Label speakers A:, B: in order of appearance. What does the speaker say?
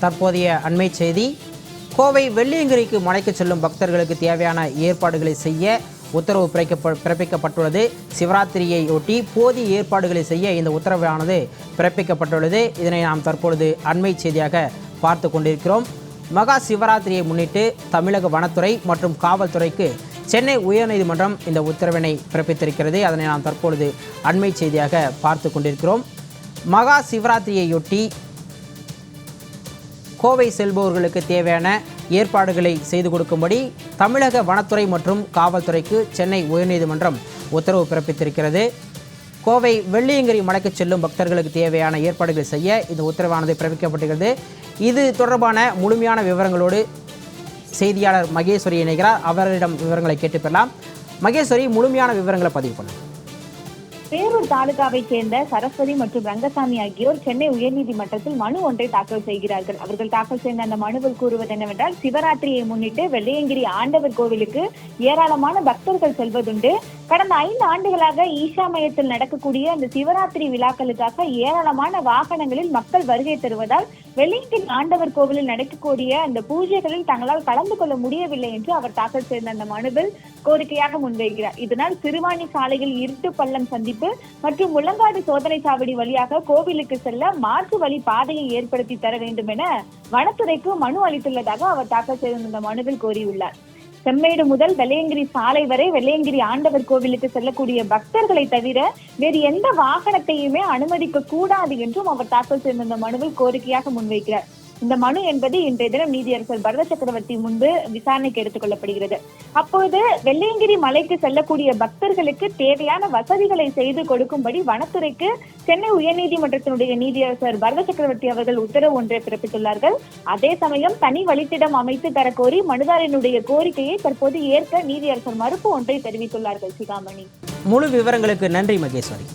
A: தற்போதைய அண்மை செய்தி கோவை வெள்ளியங்கிரிக்கு மலைக்கு செல்லும் பக்தர்களுக்கு தேவையான ஏற்பாடுகளை செய்ய உத்தரவு பிறக்கப்ப பிறப்பிக்கப்பட்டுள்ளது. சிவராத்திரியை ஒட்டி போதிய ஏற்பாடுகளை செய்ய இந்த உத்தரவானது பிறப்பிக்கப்பட்டுள்ளது. இதனை நாம் தற்பொழுது அண்மை செய்தியாக பார்த்து கொண்டிருக்கிறோம். மகா சிவராத்திரியை முன்னிட்டு தமிழக வனத்துறை மற்றும் காவல்துறைக்கு சென்னை உயர்நீதிமன்றம் இந்த உத்தரவினை பிறப்பித்திருக்கிறது. அதனை நாம் தற்பொழுது அண்மை செய்தியாக பார்த்து கொண்டிருக்கிறோம். மகா சிவராத்திரியையொட்டி கோவை செல்பவர்களுக்கு தேவையான ஏற்பாடுகளை செய்து கொடுக்கும்படி தமிழக வனத்துறை மற்றும் காவல்துறைக்கு சென்னை உயர்நீதிமன்றம் உத்தரவு பிறப்பித்திருக்கிறது. கோவை வெள்ளியங்கிரி மலைக்கு செல்லும் பக்தர்களுக்கு தேவையான ஏற்பாடுகள் செய்ய இந்த உத்தரவானது பிறப்பிக்கப்பட்டிருக்கிறது. இது தொடர்பான முழுமையான விவரங்களோடு செய்தியாளர் மகேஸ்வரி இணைகிறார். அவரிடம் விவரங்களை கேட்டு பெறலாம். மகேஸ்வரி முழுமையான விவரங்களை பதிவு பண்ணுங்கள்
B: பேரூர் தாலுகாவை சேர்ந்த சரஸ்வதி மற்றும் ரங்கசாமி ஆகியோர் சென்னை உயர்நீதிமன்றத்தில் மனு ஒன்றை தாக்கல் செய்கிறார்கள். அவர்கள் தாக்கல் செய்த அந்த மனுவில் கூறுவது என்னவென்றால் சிவராத்திரியை முன்னிட்டு வெள்ளையங்கிரி ஆண்டவர் கோவிலுக்கு ஏராளமான பக்தர்கள் செல்வதுண்டு. கடந்த ஐந்து ஆண்டுகளாக ஈஷா மையத்தில் நடக்கக்கூடிய அந்த சிவராத்திரி விழாக்களுக்காக ஏராளமான வாகனங்களில் மக்கள் வருகை தருவதால் வெள்ளையங்கிரி ஆண்டவர் கோவிலில் நடக்கக்கூடிய அந்த பூஜைகளில் தங்களால் கலந்து கொள்ள முடியவில்லை என்று அவர் தாக்கல் செய்த அந்த மனுவில் கோரிக்கையாக முன்வைக்கிறார். இதனால் சிறுவாணி சாலையில் இருட்டு பள்ளம் சந்திப்பு மற்றும் முள்ளங்காடு சோதனை சாவடி வழியாக கோவிலுக்கு செல்ல மாற்று வழி பாதையை ஏற்படுத்தி தர வேண்டும் என வனத்துறைக்கு மனு அளித்துள்ளதாக அவர் தாக்கல் செய்த இந்த மனுவில் கோரியுள்ளார் செம்மேடு முதல் வெள்ளையங்கிரி சாலை வரை வெள்ளையங்கிரி ஆண்டவர் கோவிலுக்கு செல்லக்கூடிய பக்தர்களை தவிர வேறு எந்த வாகனத்தையுமே அனுமதிக்க கூடாது என்றும் அவர் தாக்கல் செய்திருந்த இந்த மனுவில் கோரிக்கையாக முன்வைக்கிறார். இந்த மனு என்பது இன்றைய தினம் நீதியரசர் பரத சக்கரவர்த்தி முன்பு விசாரணைக்கு எடுத்துக் கொள்ளப்படுகிறது அப்போது வெள்ளையங்கிரி மலைக்கு செல்லக்கூடிய பக்தர்களுக்கு தேவையான வசதிகளை செய்து கொடுக்கும்படி வனத்துறைக்கு சென்னை உயர்நீதிமன்றத்தினுடைய நீதியரசர் பரத சக்கரவர்த்தி அவர்கள் உத்தரவு ஒன்றை பிறப்பித்துள்ளார்கள். அதே சமயம் தனி வழித்திடம் அமைத்து தரக்கோரி மனுதாரனுடைய கோரிக்கையை தற்போது ஏற்க நீதியரசர் மறுப்பு ஒன்றை தெரிவித்துள்ளார்கள். சிகாமணி.
A: முழு விவரங்களுக்கு நன்றி மகேஸ்வரி.